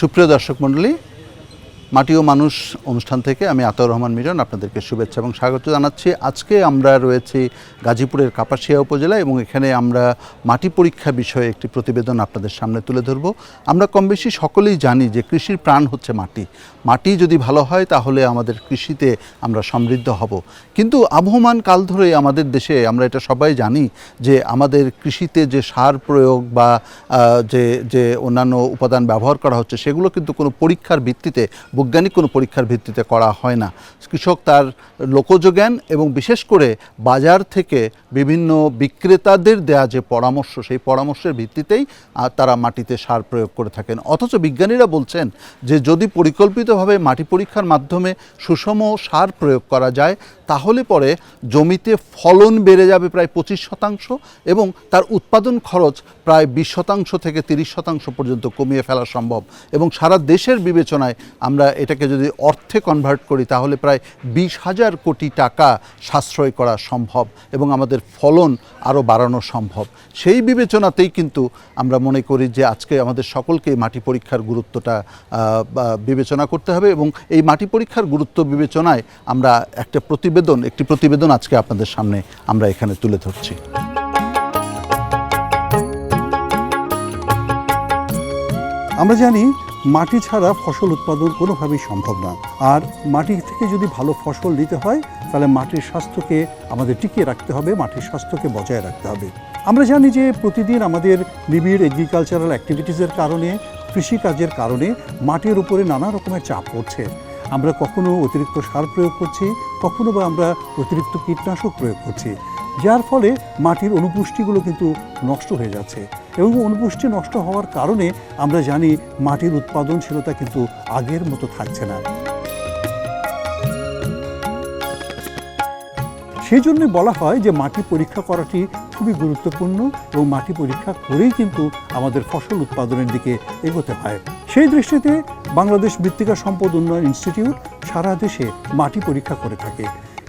সুপ্রিয় দর্শক মণ্ডলী, মাটি ও মানুষ অনুষ্ঠান থেকে আমি আতর রহমান মিরন আপনাদেরকে শুভেচ্ছা এবং স্বাগত জানাচ্ছি। আজকে আমরা রয়েছি গাজীপুরের কাপাসিয়া উপজেলা এবং এখানে আমরা মাটি পরীক্ষা বিষয়ে একটি প্রতিবেদন আপনাদের সামনে তুলে ধরব। আমরা কম বেশি সকলেই জানি যে কৃষির প্রাণ হচ্ছে মাটি। মাটি যদি ভালো হয়, তাহলে আমাদের কৃষিতে আমরা সমৃদ্ধ হব। কিন্তু আবহমান কাল ধরে আমাদের দেশে, আমরা এটা সবাই জানি, যে আমাদের কৃষিতে যে সার প্রয়োগ বা যে যে অন্যান্য উপাদান ব্যবহার করা হচ্ছে, সেগুলো কিন্তু কোনো পরীক্ষার ভিত্তিতে, বৈজ্ঞানিক কোনো পরীক্ষার ভিত্তিতে করা হয় না। কৃষক তার লোকজ জ্ঞান এবং বিশেষ করে বাজার থেকে বিভিন্ন বিক্রেতাদের দেয়া যে পরামর্শ, সেই পরামর্শের ভিত্তিতেই তারা মাটিতে সার প্রয়োগ করে থাকেন। অথচ বিজ্ঞানীরা বলছেন যে, যদি পরিকল্পিতভাবে মাটি পরীক্ষার মাধ্যমে সুষম সার প্রয়োগ করা যায়, তাহলে পরে জমিতে ফলন বেড়ে যাবে প্রায় পঁচিশ শতাংশ এবং তার উৎপাদন খরচ প্রায় বিশ শতাংশ থেকে তিরিশ শতাংশ পর্যন্ত কমিয়ে ফেলা সম্ভব। এবং সারা দেশের বিবেচনায় আমরা এটাকে যদি অর্থে কনভার্ট করি, তাহলে প্রায় বিশ হাজার কোটি টাকা সাশ্রয় করা সম্ভব এবং আমাদের ফলন আরও বাড়ানো সম্ভব। সেই বিবেচনাতেই কিন্তু আমরা মনে করি যে আজকে আমাদের সকলকে মাটি পরীক্ষার গুরুত্বটা বিবেচনা করতে হবে এবং এই মাটি পরীক্ষার গুরুত্ব বিবেচনায় আমরা একটা প্রতিবেদন, একটি প্রতিবেদন আজকে আপনাদের সামনে আমরা এখানে তুলে ধরছি। আমরা জানি মাটি ছাড়া ফসল উৎপাদন কোনোভাবেই সম্ভব না। আর মাটি থেকে যদি ভালো ফসল নিতে হয়, তাহলে মাটির স্বাস্থ্যকে আমাদের টিকিয়ে রাখতে হবে, মাটির স্বাস্থ্যকে বজায় রাখতে হবে। আমরা জানি যে প্রতিদিন আমাদের নিবিড় এগ্রিকালচারাল অ্যাক্টিভিটিসের কারণে, কৃষিকাজের কারণে মাটির উপরে নানা রকমের চাপ পড়ছে। আমরা কখনো অতিরিক্ত সার প্রয়োগ করছি, কখনো বা আমরা অতিরিক্ত কীটনাশক প্রয়োগ করছি। যার ফলে মাটির অনুপুষ্টিগুলো কিন্তু নষ্ট হয়ে যাচ্ছে। এবং অনুপুষ্টি নষ্ট হওয়ার কারণে আমরা জানি মাটির উৎপাদনশীলতা কিন্তু আগের মতো থাকছে না। সেই জন্য বলা হয় যে মাটি পরীক্ষা করাটি খুবই গুরুত্বপূর্ণ এবং মাটি পরীক্ষা করেই কিন্তু আমাদের ফসল উৎপাদনের দিকে এগোতে হয়। সেই দৃষ্টিতে বাংলাদেশ মৃত্তিকা সম্পদ উন্নয়ন ইনস্টিটিউট সারা দেশে মাটি পরীক্ষা করে থাকে।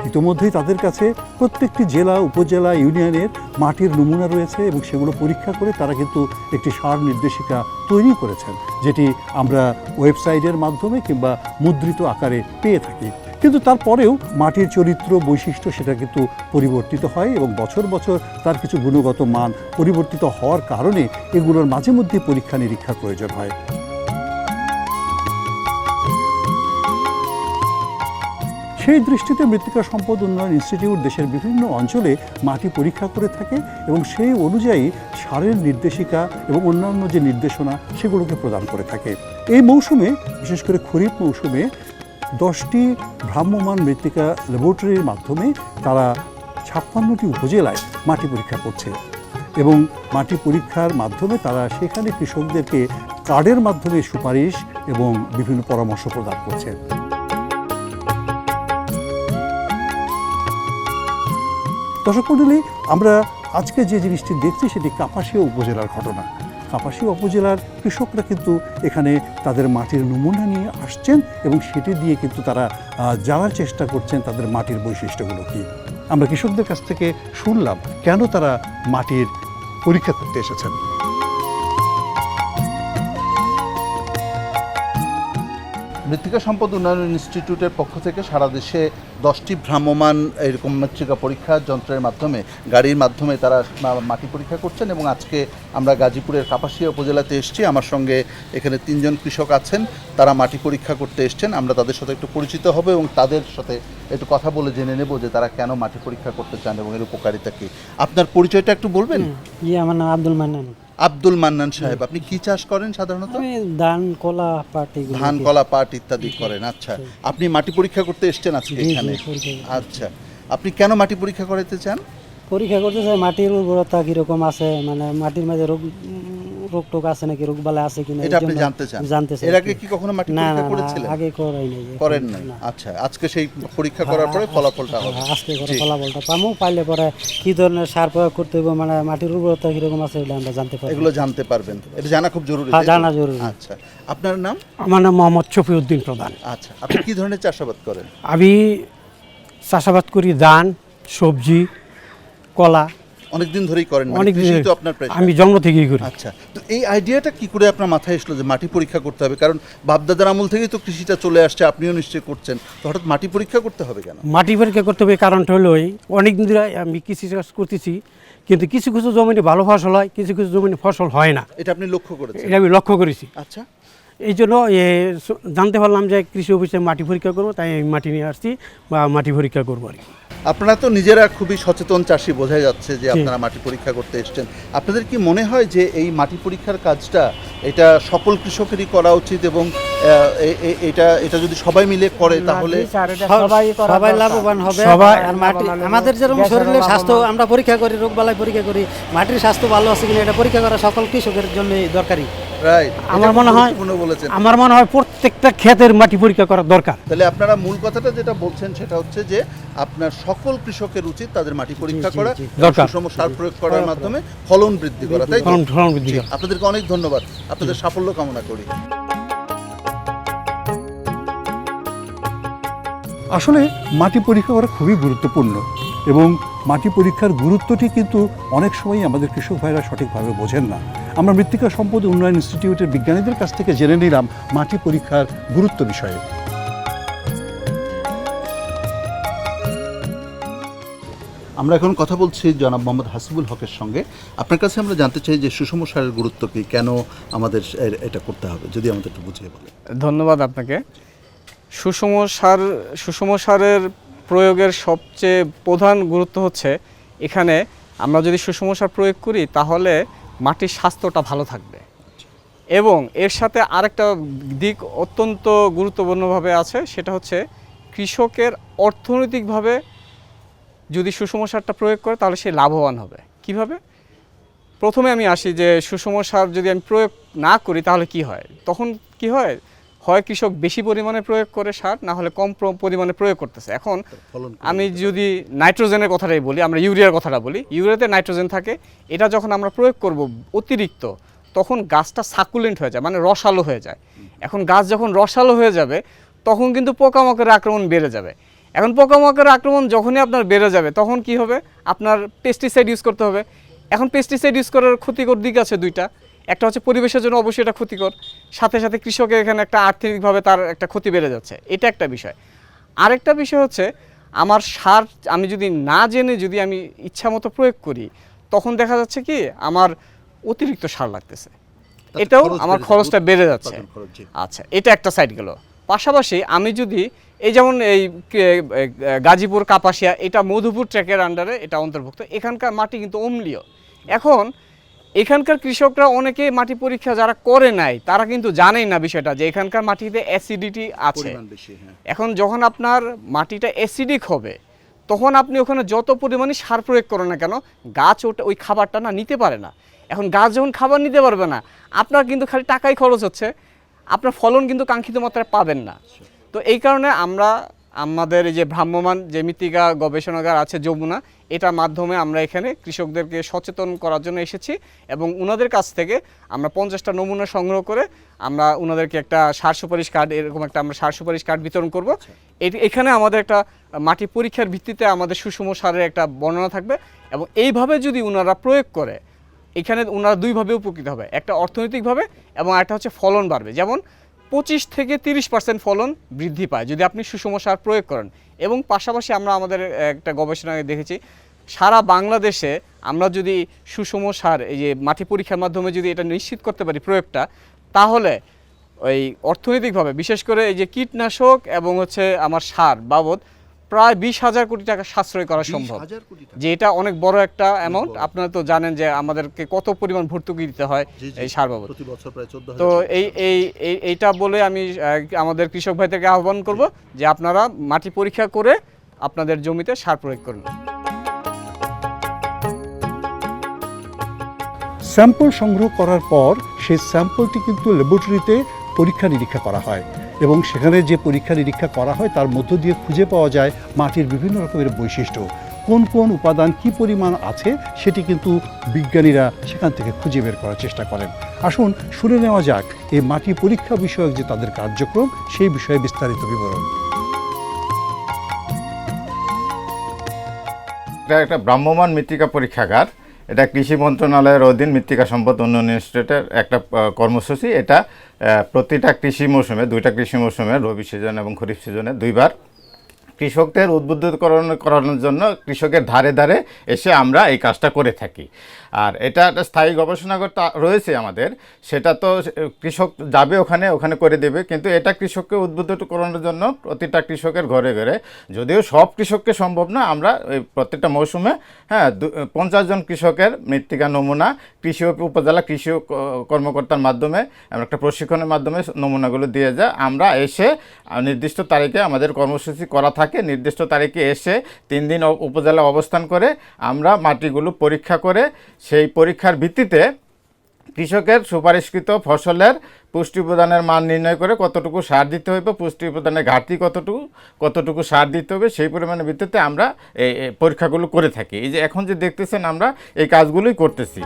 ইতোমধ্যেই তাদের কাছে প্রত্যেকটি জেলা, উপজেলা, ইউনিয়নের মাটির নমুনা রয়েছে এবং সেগুলো পরীক্ষা করে তারা কিন্তু একটি সার নির্দেশিকা তৈরি করেছেন, যেটি আমরা ওয়েবসাইটের মাধ্যমে কিংবা মুদ্রিত আকারে পেয়ে থাকি। কিন্তু তারপরেও মাটির চরিত্র বৈশিষ্ট্য সেটা কিন্তু পরিবর্তিত হয় এবং বছর বছর তার কিছু গুণগত মান পরিবর্তিত হওয়ার কারণে এগুলোর মাঝে মধ্যে পরীক্ষা নিরীক্ষার প্রয়োজন হয়। সেই দৃষ্টিতে মৃত্তিকা সম্পদ উন্নয়ন ইনস্টিটিউট দেশের বিভিন্ন অঞ্চলে মাটি পরীক্ষা করে থাকে এবং সেই অনুযায়ী সারের নির্দেশিকা এবং অন্যান্য যে নির্দেশনা সেগুলোকে প্রদান করে থাকে। এই মৌসুমে, বিশেষ করে খরিফ মৌসুমে, দশটি ভ্রাম্যমাণ মৃত্তিকা ল্যাবরেটরির মাধ্যমে তারা ছাপ্পান্নটি উপজেলায় মাটি পরীক্ষা করছে এবং মাটি পরীক্ষার মাধ্যমে তারা সেখানে কৃষকদেরকে কার্ডের মাধ্যমে সুপারিশ এবং বিভিন্ন পরামর্শ প্রদান করছে। দর্শক মণ্ডলী আমরা আজকে যে জিনিসটি দেখছি সেটি কাপাসিয়া উপজেলার ঘটনা। কাপাসিয়া উপজেলার কৃষকরা কিন্তু এখানে তাদের মাটির নমুনা নিয়ে আসছেন এবং সেটি দিয়ে কিন্তু তারা জানার চেষ্টা করছেন তাদের মাটির বৈশিষ্ট্যগুলো কী। আমরা কৃষকদের কাছ থেকে শুনলাম কেন তারা মাটির পরীক্ষা করতে এসেছেন। মৃত্তিকা সম্পদ উন্নয়ন ইনস্টিটিউটের পক্ষ থেকে সারা দেশে দশটি ভ্রাম্যমাণ এরকম মৃত্তিকা পরীক্ষা যন্ত্রের মাধ্যমে, গাড়ির মাধ্যমে তারা মাটি পরীক্ষা করছেন এবং আজকে আমরা গাজীপুরের কাপাসিয়া উপজেলাতে এসেছি। আমার সঙ্গে এখানে তিনজন কৃষক আছেন, তারা মাটি পরীক্ষা করতে এসছেন। আমরা তাদের সাথে একটু পরিচিত হব এবং তাদের সাথে একটু কথা বলে জেনে নেব যে তারা কেন মাটি পরীক্ষা করতে চান এবং এর উপকারিতা কী। আপনার পরিচয়টা একটু বলবেন? জি, আমার নাম আব্দুল মান্নান। আব্দুল মান্নান সাহেব আপনি কি চাষ করেন সাধারণত? ধান কলা পাট ধান কলা পাট ইত্যাদি করেন আচ্ছা। আপনি মাটি পরীক্ষা করতে এসেছেন আজকে এখানে? আচ্ছা। আপনি কেন মাটি পরীক্ষা করাতে চান? পরীক্ষা করতে চাই মাটির উর্বরতা কীরকম আছে? মানে মাটির মাঝে রোগ রোগ টোক আছে নাকি? রোগ বালা আছে কিনা? এটা আপনি জানতে চান। জানতে চাই এর আগে কি। কখনো মাটি না পরীক্ষা করেছিলেন? আগে করাই নাই। করেন নাই। না। আচ্ছা আজকে সেই পরীক্ষা করার পরে ফলাফলটা হবে। হ্যাঁ, আজকে করে ফলাফলটা পামু পাইলে পরে কি ধরনের সার প্রয়োগ করতে হবে মানে মাটির উর্বরতা কীরকম আছে এগুলো আমরা জানতে পারব। এগুলো জানতে পারবেন। এটা জানা খুব জরুরি হ্যাঁ, জানা জরুরি। আচ্ছা। আপনার নাম? আমার নাম মোহাম্মদ শফিউদ্দিন প্রধান। আচ্ছা আপনি কি ধরনের চাষাবাদ করেন? আমি চাষাবাদ করি ধান সবজি কলা। অনেকদিন ধরেই করেন মানে অনেক কৃষি তো আপনার। আমি জন্ম থেকেই করি। আচ্ছা তো এই আইডিয়াটা কি করে আপনার মাথায় এসলো যে মাটি পরীক্ষা করতে হবে? কারণ বাপদাদার আমল থেকেই তো কৃষিটা চলে আসছে আপনিও নিশ্চয়ই করছেন। তো হঠাৎ মাটি পরীক্ষা করতে হবে কেন? মাটি পরীক্ষা করতে হবে কারণটা হলো এই অনেক দিন ধরে আমি কৃষি চাষ করতেছি কিন্তু কিছু কিছু জমিনে ভালো ফসল হয় কিছু কিছু জমিনে ফসল হয় না। এটা আপনি লক্ষ্য করেছেন? এটা আমি লক্ষ্য করেছি। আচ্ছা। এই জন্য জানতে পারলাম যে কৃষি অফিসে মাটি পরীক্ষা করব তাই আমি মাটি নিয়ে আসছি বা মাটি পরীক্ষা করব আর কি। আপনারা তো নিজেরা খুবই সচেতন চাষি বোঝা যাচ্ছে যে আপনারা মাটি পরীক্ষা করতে এসেছেন। আপনাদের কি মনে হয় যে এই মাটি পরীক্ষার কাজটা এটা সকল কৃষকেরই করা উচিত এবং এটা এটা যদি সবাই মিলে করে তাহলে সবাই সবাই লাভবান হবে আর মাটি আমাদের যেরকম শরীরের স্বাস্থ্য আমরা পরীক্ষা করি রোগ বালাই পরীক্ষা করি মাটির স্বাস্থ্য ভালো আছে কিনা এটা পরীক্ষা করা সকল কৃষকের জন্য দরকারি। আমার মনে হয়- আমার মনে হয় প্রত্যেকটা ক্ষেতের মাটি পরীক্ষা করা দরকার। তাহলে আপনারা মূল কথাটা যেটা বলছেন সেটা হচ্ছে যে আপনার সকল কৃষকের উচিত তাদের মাটি পরীক্ষা করা দরকার। সুষম সার প্রয়োগ করার মাধ্যমে ফলন বৃদ্ধি করা তাই ফলন ফলন বৃদ্ধি করা। আপনাদেরকে অনেক ধন্যবাদ। আপনাদের সাফল্য কামনা করি। আসলে মাটি পরীক্ষা করা খুবই গুরুত্বপূর্ণ এবং মাটি পরীক্ষার গুরুত্বটি কিন্তু অনেক সময় আমাদের কৃষক ভাইরা সঠিকভাবে বোঝেন না। আমরা মৃত্তিকা সম্পদ উন্নয়ন ইনস্টিটিউটের বিজ্ঞানীদের কাছ থেকে জেনে নিলাম মাটি পরীক্ষার গুরুত্ব বিষয়ে। আমরা এখন কথা বলছি জনাব মোহাম্মদ হাসিবুল হকের সঙ্গে। আপনার কাছে আমরা জানতে চাই যে সুষম সারের গুরুত্ব কী, কেন আমাদের এটা করতে হবে? যদি আমাদের একটু বুঝিয়ে বলেন। ধন্যবাদ আপনাকে। সুষম সার, সুষম সারের প্রয়োগের সবচেয়ে প্রধান গুরুত্ব হচ্ছে এখানে আমরা যদি সুষম সার প্রয়োগ করি তাহলে মাটির স্বাস্থ্যটা ভালো থাকবে। এবং এর সাথে আরেকটা দিক অত্যন্ত গুরুত্বপূর্ণভাবে আছে, সেটা হচ্ছে কৃষকের অর্থনৈতিকভাবে যদি সুষম সারটা প্রয়োগ করে, তাহলে সে লাভবান হবে। কীভাবে? প্রথমে আমি আসি যে, সুষম সার যদি আমি প্রয়োগ না করি, তাহলে কি হয়? তখন কি হয়? হয় কৃষক বেশি পরিমাণে প্রয়োগ করে সার না হলে কম পরিমাণে প্রয়োগ করতেছে। এখন আমি যদি নাইট্রোজেনের কথাটাই বলি আমরা ইউরিয়ার কথাটা বলি ইউরিয়াতে নাইট্রোজেন থাকে এটা যখন আমরা প্রয়োগ করব অতিরিক্ত তখন গাছটা সাকুলেন্ট হয়ে যায় মানে রসালো হয়ে যায়। এখন গাছ যখন রসালো হয়ে যাবে তখন কিন্তু পোকামাকড়ের আক্রমণ বেড়ে যাবে। এখন পোকামাকড়ের আক্রমণ যখনই আপনার বেড়ে যাবে তখন কি হবে? আপনার পেস্টিসাইড ইউজ করতে হবে। এখন পেস্টিসাইড ইউজ করার ক্ষতিকর দিক আছে দুইটা। একটা হচ্ছে পরিবেশের জন্য অবশ্যই এটা ক্ষতিকর। সাথে সাথে কৃষকের এখানে একটা আর্থিকভাবে তার একটা ক্ষতি বেড়ে যাচ্ছে। এটা একটা বিষয়। আরেকটা বিষয় হচ্ছে আমার সার আমি যদি না জেনে যদি আমি ইচ্ছা মতো প্রয়োগ করি তখন দেখা যাচ্ছে কি আমার অতিরিক্ত সার লাগতেছে। এটাও আমার খরচটা বেড়ে যাচ্ছে। আচ্ছা এটা একটা সাইড গেল। পাশাপাশি আমি যদি এই যেমন এই গাজীপুর কাপাসিয়া এটা মধুপুর ট্র্যাকের আন্ডারে এটা অন্তর্ভুক্ত। এখানকার মাটি কিন্তু অম্লীয়। এখন এখানকার কৃষকরা অনেকে মাটি পরীক্ষা যারা করে নাই তারা কিন্তু জানেই না বিষয়টা যে এখানকার মাটিতে অ্যাসিডিটি আছে। হ্যাঁ। এখন যখন আপনার মাটিটা অ্যাসিডিক হবে তখন আপনি ওখানে যত পরিমাণে সার প্রয়োগ করেন না কেন গাছ ওটা ওই খাবারটা না নিতে পারে না। এখন গাছ যখন খাবার নিতে পারবে না আপনার কিন্তু খালি টাকাই খরচ হচ্ছে আপনার ফলন কিন্তু কাঙ্ক্ষিত মাত্রায় পাবেন না। তো এই কারণে আমরা আমাদের এই যে ভ্রাম্যমান যে মৃত্তিকা গবেষণাগার আছে যমুনা এটার মাধ্যমে আমরা এখানে কৃষকদেরকে সচেতন করার জন্য এসেছি এবং ওনাদের কাছ থেকে আমরা পঞ্চাশটা নমুনা সংগ্রহ করে আমরা ওনাদেরকে একটা সার সুপারিশ কার্ড এরকম একটা আমরা সার সুপারিশ কার্ড বিতরণ করব। এটি এখানে আমাদের একটা মাটি পরীক্ষার ভিত্তিতে আমাদের সুষম সারের একটা বর্ণনা থাকবে এবং এইভাবে যদি ওনারা প্রয়োগ করে এখানে ওনারা দুইভাবে উপকৃত হবে একটা অর্থনৈতিকভাবে এবং একটা হচ্ছে ফলন বাড়বে। যেমন পঁচিশ থেকে তিরিশ পার্সেন্ট ফলন বৃদ্ধি পায় যদি আপনি সুষম সার প্রয়োগ করেন। এবং পাশাপাশি আমরা আমাদের একটা গবেষণায় দেখেছি, সারা বাংলাদেশে আমরা যদি সুষম সার, এই যে মাটি পরীক্ষার মাধ্যমে যদি এটা নিশ্চিত করতে পারি প্রয়োগটা, তাহলে ওই অর্থনৈতিকভাবে, বিশেষ করে এই যে কীটনাশক এবং হচ্ছে আমার সার বাবদ প্রায় বিশ হাজার কোটি টাকা সাশ্রয় করা সম্ভব। 20,000 কোটি টাকা। যে এটা অনেক বড় একটা অ্যামাউন্ট আপনারা তো জানেন যে আমাদেরকে কত পরিমাণ ভর্তুকি দিতে হয়। এই সার বাবদ। প্রতি বছর প্রায় চোদ্দ তো এই এই এই- এইটা বলে আমি আমাদের কৃষক ভাইদেরকে আহ্বান করব যে আপনারা মাটি পরীক্ষা করে আপনাদের জমিতে সার প্রয়োগ করুন। স্যাম্পল সংগ্রহ করার পর সেই স্যাম্পলটি কিন্তু ল্যাবরেটরিতে পরীক্ষা নিরীক্ষা করা হয়। এবং সেখানে যে পরীক্ষা নিরীক্ষা করা হয়, তার মধ্য দিয়ে খুঁজে পাওয়া যায় মাটির বিভিন্ন রকমের বৈশিষ্ট্য। কোন কোন উপাদান কি পরিমাণ আছে, সেটি কিন্তু বিজ্ঞানীরা সেখান থেকে খুঁজে বের করার চেষ্টা করেন। আসুন শুনে নেওয়া যাক এই মাটি পরীক্ষা বিষয়ক যে তাদের কার্যক্রম, সেই বিষয়ে বিস্তারিত বিবরণ। এটা একটা ভ্রাম্যমান মৃত্তিকা পরীক্ষাগার। এটা কৃষি মন্ত্রণালয়ের অধীন মৃত্তিকা সম্পদ উন্নয়ন ইনস্টিটিউটের একটা কর্মসূচি। এটা প্রতিটা কৃষি মৌসুমে, দুইটা কৃষি মৌসুমে, রবি সিজন এবং খরিফ সিজনে দুইবার কৃষকদের উদ্বুদ্ধকরণ করানোর জন্য কৃষকের ধারে ধারে এসে আমরা এই কাজটা করে থাকি। আর এটা একটা স্থায়ী গবেষণাগার রয়েছে আমাদের। সেটা তো কৃষক যাবে ওখানে ওখানে করে দেবে। কিন্তু এটা কৃষককে উদ্বুদ্ধ করানোর জন্য প্রতিটা কৃষকের ঘরে ঘরে, যদিও সব কৃষককে সম্ভব না, আমরা এই প্রত্যেকটা মৌসুমে হ্যাঁ পঞ্চাশ জন কৃষকের মৃত্তিকা নমুনা, কৃষি উপজেলা কৃষি কর্মকর্তার মাধ্যমে একটা প্রশিক্ষণের মাধ্যমে নমুনাগুলো দিয়ে যায় আমরা এসে নির্দিষ্ট তারিখে আমাদের কর্মসূচি করা থাকে, নির্দিষ্ট তারিখে এসে তিন দিন উপজেলা অবস্থান করে, আমরা মাটিগুলো পরীক্ষা করে সেই পরীক্ষার ভিত্তিতে কৃষকের সুপারিশকৃত ফসলের পুষ্টি উপাদানের মান নির্ণয় করে কতটুকু সার দিতে হবে পুষ্টি উপাদানের ঘাটতি কতটুকু কতটুকু সার দিতে হবে সেই পরিমাণের ভিত্তিতে আমরা এই পরীক্ষাগুলো করে থাকি। এই যে এখন যে দেখতেছেন আমরা, এই কাজগুলোই করতেছি।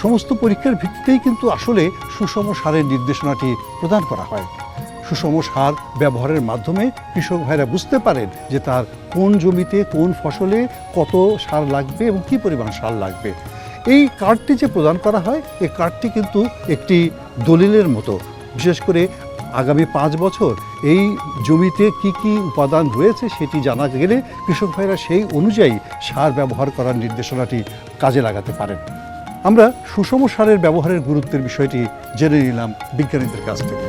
সমস্ত পরীক্ষার ভিত্তিতেই কিন্তু আসলে সুষম সারের নির্দেশনাটি প্রদান করা হয়। সুষম সার ব্যবহারের মাধ্যমে কৃষক ভাইরা বুঝতে পারেন যে তার কোন জমিতে কোন ফসলে কত সার লাগবে এবং কী পরিমাণ সার লাগবে। এই কার্ডটি যে প্রদান করা হয়, এই কার্ডটি কিন্তু একটি দলিলের মতো। বিশেষ করে আগামী পাঁচ বছর এই জমিতে কি কি উপাদান রয়েছে সেটি জানা গেলে কৃষক ভাইরা সেই অনুযায়ী সার ব্যবহার করার নির্দেশনাটি কাজে লাগাতে পারেন। আমরা সুষম সারের ব্যবহারের গুরুত্বের বিষয়টি জেনে নিলাম বিজ্ঞানীদের কাছ থেকে।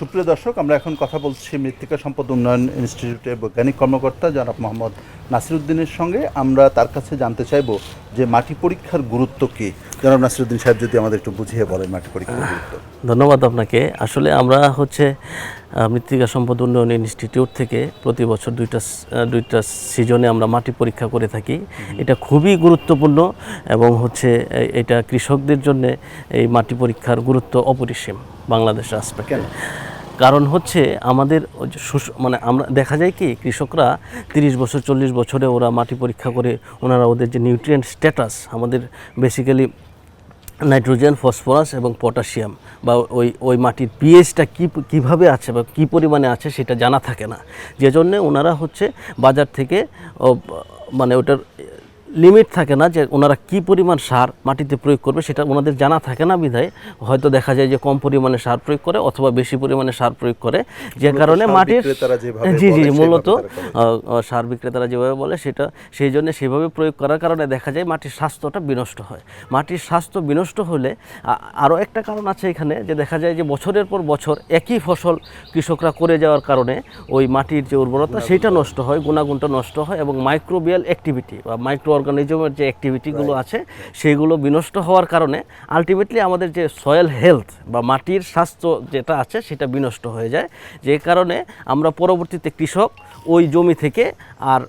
সুপ্রিয় দর্শক, আমরা এখন কথা বলছি মৃত্তিকা সম্পদ উন্নয়ন ইনস্টিটিউটের বৈজ্ঞানিক কর্মকর্তা জনাব মোহাম্মদ নাসিরুদ্দিনের সঙ্গে। আমরা তার কাছে জানতে চাইব যে মাটি পরীক্ষার গুরুত্ব কী? জনাব নাসিরুদ্দিন সাহেব যদি আমাদের একটু বুঝিয়ে বলেন মাটি পরীক্ষার গুরুত্ব। ধন্যবাদ আপনাকে। আসলে আমরা হচ্ছে মৃত্তিকা সম্পদ উন্নয়ন ইনস্টিটিউট থেকে প্রতি বছর দুইটা দুইটা সিজনে আমরা মাটি পরীক্ষা করে থাকি। এটা খুবই গুরুত্বপূর্ণ এবং হচ্ছে এটা কৃষকদের জন্য এই মাটি পরীক্ষার গুরুত্ব অপরিসীম বাংলাদেশের আসপেক্টে কারণ হচ্ছে আমাদের মানে আমরা দেখা যায় কি কৃষকরা তিরিশ বছর চল্লিশ বছরে ওরা মাটি পরীক্ষা করে ওনারা ওদের যে নিউট্রিয়েন্ট স্ট্যাটাস আমাদের বেসিক্যালি নাইট্রোজেন, ফসফরাস এবং পটাশিয়াম বা ওই ওই মাটির পিএইচটা কী, কীভাবে আছে বা কী পরিমাণে আছে সেটা জানা থাকে না। যে জন্যে ওনারা হচ্ছে বাজার থেকে মানে ওটার লিমিট থাকে না যে ওনারা কি পরিমাণ সার মাটিতে প্রয়োগ করবে সেটা ওনাদের জানা থাকে না বিধায়। হয়তো দেখা যায় যে কম পরিমাণে সার প্রয়োগ করে অথবা বেশি পরিমাণে সার প্রয়োগ করে। যে কারণে মাটির জি জি মূলত সার বিক্রেতারা যেভাবে বলে সেটা সেই জন্য সেভাবে প্রয়োগ করার কারণে দেখা যায় মাটির স্বাস্থ্যটা বিনষ্ট হয়। মাটির স্বাস্থ্য বিনষ্ট হলে আরও একটা কারণ আছে এখানে যে দেখা যায় যে বছরের পর বছর একই ফসল কৃষকরা করে যাওয়ার কারণে ওই মাটির যে উর্বরতা সেটা নষ্ট হয় গুণাগুণটা নষ্ট হয় এবং মাইক্রোবিয়াল অ্যাক্টিভিটি বা মাইক্রো অর্গানিজমের যে অ্যাক্টিভিটিগুলো আছে সেগুলো বিনষ্ট হওয়ার কারণে আলটিমেটলি আমাদের যে সয়েল হেলথ বা মাটির স্বাস্থ্য যেটা আছে সেটা বিনষ্ট হয়ে যায়। যে কারণে আমরা পরবর্তীতে কৃষক ওই জমি থেকে আর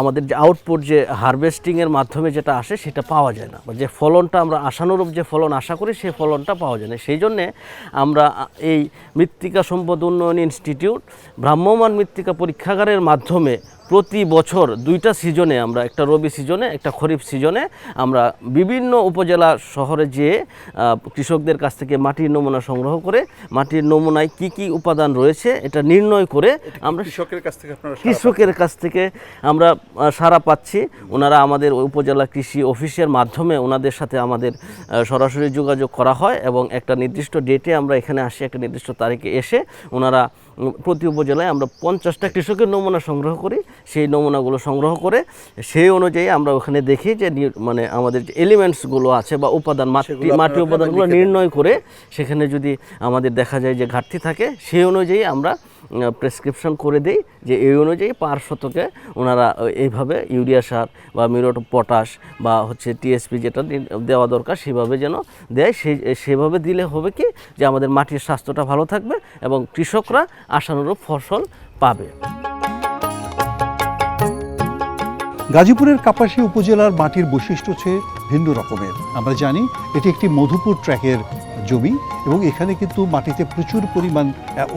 আমাদের যে আউটপুট যে হারভেস্টিংয়ের মাধ্যমে যেটা আসে সেটা পাওয়া যায় না। বা যে ফলনটা আমরা আশানুরূপ যে ফলন আশা করি সেই ফলনটা পাওয়া যায় না। সেই জন্যে আমরা এই মৃত্তিকা সম্পদ উন্নয়ন ইনস্টিটিউট ভ্রাম্যমান মৃত্তিকা পরীক্ষাগারের মাধ্যমে প্রতি বছর দুইটা সিজনে আমরা একটা রবি সিজনে একটা খরিফ সিজনে আমরা বিভিন্ন উপজেলা শহরে যেয়ে কৃষকদের কাছ থেকে মাটির নমুনা সংগ্রহ করে মাটির নমুনায় কি কি উপাদান রয়েছে এটা নির্ণয় করে আমরা কৃষকের কাছ থেকে কৃষকের কাছ থেকে আমরা সাড়া পাচ্ছি। ওনারা আমাদের উপজেলা কৃষি অফিসের মাধ্যমে ওনাদের সাথে আমাদের সরাসরি যোগাযোগ করা হয় এবং একটা নির্দিষ্ট ডেটে আমরা এখানে আসি একটা নির্দিষ্ট তারিখে এসে ওনারা প্রতি উপজেলায় আমরা পঞ্চাশটা কৃষকের নমুনা সংগ্রহ করি সেই নমুনাগুলো সংগ্রহ করে সেই অনুযায়ী আমরা ওখানে দেখি যে মানে আমাদের যে এলিমেন্টসগুলো আছে বা উপাদান মাটি মাটি উপাদানগুলো নির্ণয় করে সেখানে যদি আমাদের দেখা যায় যে ঘাটতি থাকে সেই অনুযায়ী আমরা প্রেসক্রিপশন করে দিই যে এই অনুযায়ী পার শতকে ওনারা এইভাবে ইউরিয়া সার বা মিরোট পটাশ বা হচ্ছে টিএসপি যেটা দেওয়া দরকার সেভাবে যেন দেয়। সেই সেভাবে দিলে হবে কি যে আমাদের মাটির স্বাস্থ্যটা ভালো থাকবে এবং কৃষকরা আশানুরূপ ফসল পাবে। গাজীপুরের কাপাসী উপজেলার মাটির বৈশিষ্ট্য হচ্ছে ভিন্ন রকমের। আমরা জানি এটি একটি মধুপুর ট্র্যাকের জমি এবং এখানে কিন্তু মাটিতে প্রচুর পরিমাণ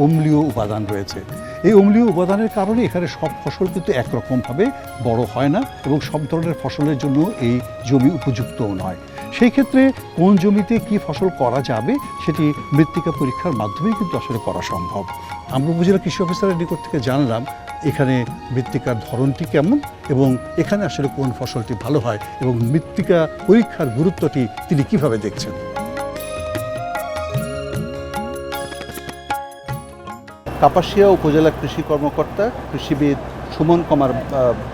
অম্লীয় উপাদান রয়েছে। এই অম্লীয় উপাদানের কারণে এখানে সব ফসল কিন্তু একরকমভাবে বড় হয় না এবং সব ধরনের ফসলের জন্য এই জমি উপযুক্তও নয়। সেই ক্ষেত্রে কোন জমিতে কি ফসল করা যাবে সেটি মৃত্তিকা পরীক্ষার মাধ্যমেই কিন্তু আসলে করা সম্ভব। আমরা উপজেলা কৃষি অফিসারের নিকট থেকে জানলাম, এখানে মৃত্তিকার ধরনটি কেমন এবং এখানে আসলে কোন ফসলটি ভালো হয় এবং মৃত্তিকা পরীক্ষার গুরুত্বটি তিনি কীভাবে দেখছেন? কাপাসিয়া উপজেলা কৃষি কর্মকর্তা কৃষিবিদ সুমন কুমার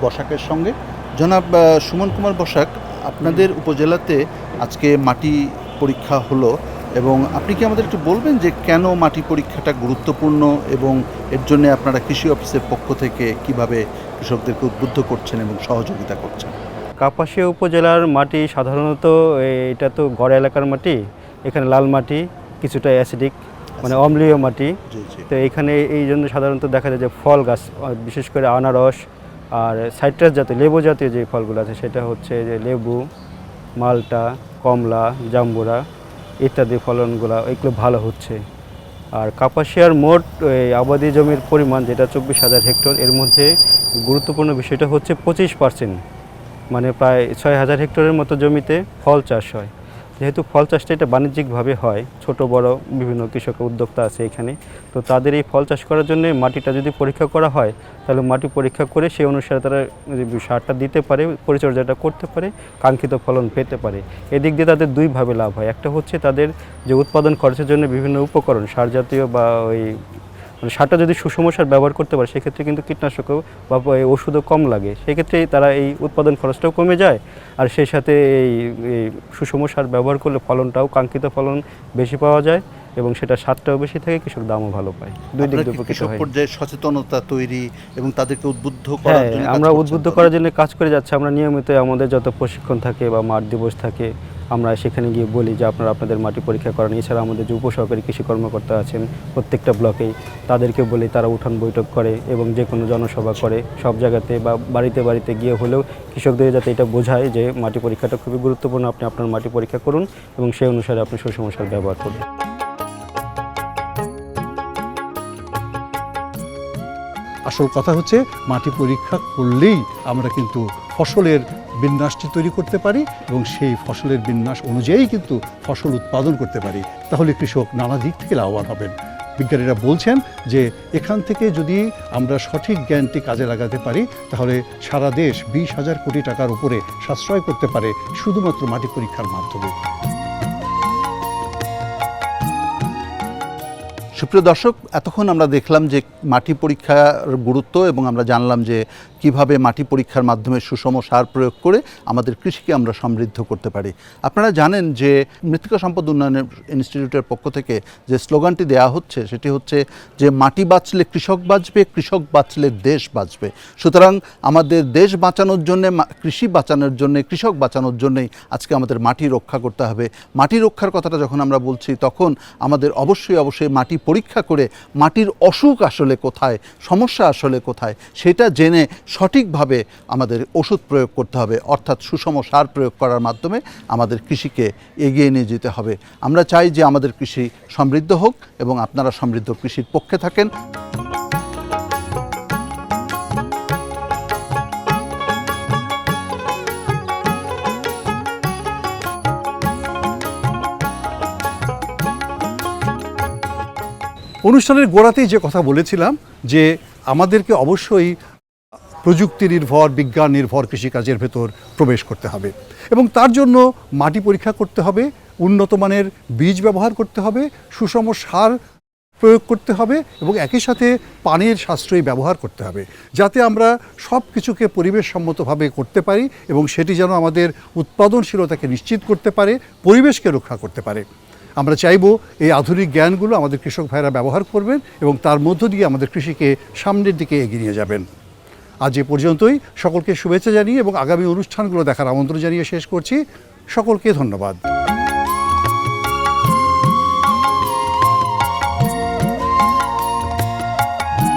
বসাকের সঙ্গে। জনাব সুমন কুমার বসাক, আপনাদের উপজেলাতে আজকে মাটি পরীক্ষা হলো এবং আপনি কি আমাদের একটু বলবেন যে কেন মাটি পরীক্ষাটা গুরুত্বপূর্ণ এবং এর জন্য আপনারা কৃষি অফিসের পক্ষ থেকে কীভাবে কৃষকদেরকে উদ্বুদ্ধ করছেন এবং সহযোগিতা করছেন? কাপাসিয়া উপজেলার মাটি সাধারণত এটা তো গড় এলাকার মাটি, এখানে লাল মাটি, কিছুটা অ্যাসিডিক। মানে অম্লীয় মাটি। তো এখানে এই জন্য সাধারণত দেখা যায় যে ফল গাছ বিশেষ করে আনারস আর সাইট্রাস জাতীয় লেবু জাতীয় যে ফলগুলো আছে সেটা হচ্ছে যে লেবু মালটা কমলা জাম্বুরা ইত্যাদি ফলনগুলো এগুলো ভালো হচ্ছে। আর কাপাসিয়ার মোট এই আবাদি জমির পরিমাণ যেটা চব্বিশ হাজার হেক্টর এর মধ্যে গুরুত্বপূর্ণ বিষয়টা হচ্ছে পঁচিশ পার্সেন্ট। মানে প্রায় ছয় হাজার হেক্টরের মতো জমিতে ফল চাষ হয়। যেহেতু ফল চাষটা এটা বাণিজ্যিকভাবে হয়, ছোট, বড় বিভিন্ন কৃষক উদ্যোক্তা আছে এখানে। তো তাদের এই ফল চাষ করার জন্য মাটিটা যদি পরীক্ষা করা হয়, তাহলে মাটি পরীক্ষা করে সেই অনুসারে তারা সারটা দিতে পারে, পরিচর্যাটা করতে পারে, কাঙ্ক্ষিত ফলন পেতে পারে। এদিক দিয়ে তাদের দুইভাবে লাভ হয়। একটা হচ্ছে তাদের যে উৎপাদন খরচের জন্য বিভিন্ন উপকরণ সার জাতীয় বা ওই মানে সারটা যদি সুষম সার ব্যবহার করতে পারে সেক্ষেত্রে কিন্তু কীটনাশকও বা এই ওষুধও কম লাগে। সেক্ষেত্রে তারা এই উৎপাদন খরচটাও কমে যায় আর সেই সাথে এই সুষম সার ব্যবহার করলে ফলনটাও কাঙ্ক্ষিত ফলন বেশি পাওয়া যায় এবং সেটা স্বাদটাও বেশি থাকে কৃষক দামও ভালো পায়। দুই দিক দিয়ে কৃষক পর্যায়ে সচেতনতা তৈরি এবং তাদেরকে উদ্বুদ্ধ করার হ্যাঁ জন্য আমরা উদ্বুদ্ধ করার জন্য কাজ করে যাচ্ছি। আমরা নিয়মিত আমাদের যত প্রশিক্ষণ থাকে বা মাঠ দিবস থাকে আমরা সেখানে গিয়ে বলি যে আপনারা আপনাদের মাটি পরীক্ষা করেন। এছাড়া আমাদের যে উপসহকারী কৃষি কর্মকর্তা আছেন প্রত্যেকটা ব্লকেই তাদেরকে বলি তারা উঠান বৈঠক করে এবং যে কোনো জনসভা করে সব জায়গাতে বা বাড়িতে বাড়িতে গিয়ে হলেও কৃষকদের যাতে এটা বোঝায় যে মাটি পরীক্ষাটা খুবই গুরুত্বপূর্ণ, আপনি আপনার মাটি পরীক্ষা করুন এবং সেই অনুসারে আপনি সুষম সার ব্যবহার করুন আসল কথা হচ্ছে মাটি পরীক্ষা করলেই আমরা কিন্তু ফসলের বিন্যাসটি তৈরি করতে পারি এবং সেই ফসলের বিন্যাস অনুযায়ী কিন্তু ফসল উৎপাদন করতে পারি। তাহলে কৃষক নানা দিক থেকে লাভবান হবেন। বিজ্ঞানীরা বলছেন যে, এখান থেকে যদি আমরা সঠিক জ্ঞানটি কাজে লাগাতে পারি, তাহলে সারা দেশ বিশ হাজার কোটি টাকার উপরে সাশ্রয় করতে পারে শুধুমাত্র মাটি পরীক্ষার মাধ্যমে। সুপ্রিয় দর্শক, এতক্ষণ আমরা দেখলাম যে মাটি পরীক্ষার গুরুত্ব এবং আমরা জানলাম যে কীভাবে মাটি পরীক্ষার মাধ্যমে সুষম সার প্রয়োগ করে আমাদের কৃষিকে আমরা সমৃদ্ধ করতে পারি। আপনারা জানেন যে মৃত্তিকা সম্পদ উন্নয়ন ইনস্টিটিউটের পক্ষ থেকে যে স্লোগানটি দেওয়া হচ্ছে, সেটি হচ্ছে যে মাটি বাঁচলে কৃষক বাঁচবে, কৃষক বাঁচলে দেশ বাঁচবে। সুতরাং আমাদের দেশ বাঁচানোর জন্য কৃষি বাঁচানোর জন্য, কৃষক বাঁচানোর জন্যই আজকে আমাদের মাটি রক্ষা করতে হবে। মাটি রক্ষার কথাটা যখন আমরা বলছি, তখন আমাদের অবশ্যই অবশ্যই মাটি পরীক্ষা করে মাটির অসুখ আসলে কোথায়, সমস্যা আসলে কোথায়, সেটা জেনে সঠিকভাবে আমাদের ওষুধ প্রয়োগ করতে হবে, অর্থাৎ সুষম সার প্রয়োগ করার মাধ্যমে আমাদের কৃষিকে এগিয়ে নিয়ে যেতে হবে। আমরা চাই যে আমাদের কৃষি সমৃদ্ধ হোক এবং আপনারা সমৃদ্ধ কৃষির পক্ষে থাকেন। অনুষ্ঠানের গোড়াতেই যে কথা বলেছিলাম, যে আমাদেরকে অবশ্যই প্রযুক্তি নির্ভর, বিজ্ঞান নির্ভর কৃষিকাজের ভেতর প্রবেশ করতে হবে এবং তার জন্য মাটি পরীক্ষা করতে হবে, উন্নত মানের বীজ ব্যবহার করতে হবে, সুষম সার প্রয়োগ করতে হবে এবং একই সাথে পানির সাশ্রয়ী ব্যবহার করতে হবে যাতে আমরা সব কিছুকে পরিবেশসম্মতভাবে করতে পারি এবং সেটি যেন আমাদের উৎপাদনশীলতাকে নিশ্চিত করতে পারে, পরিবেশকে রক্ষা করতে পারে। আমরা চাইব এই আধুনিক জ্ঞানগুলো আমাদের কৃষক ভাইরা ব্যবহার করবেন এবং তার মধ্য দিয়ে আমাদের কৃষিকে সামনের দিকে এগিয়ে নিয়ে যাবেন। আজ এ পর্যন্তই। সকলকে শুভেচ্ছা জানিয়ে এবং আগামী অনুষ্ঠানগুলো দেখার আমন্ত্রণ জানিয়ে শেষ করছি। সকলকে ধন্যবাদ।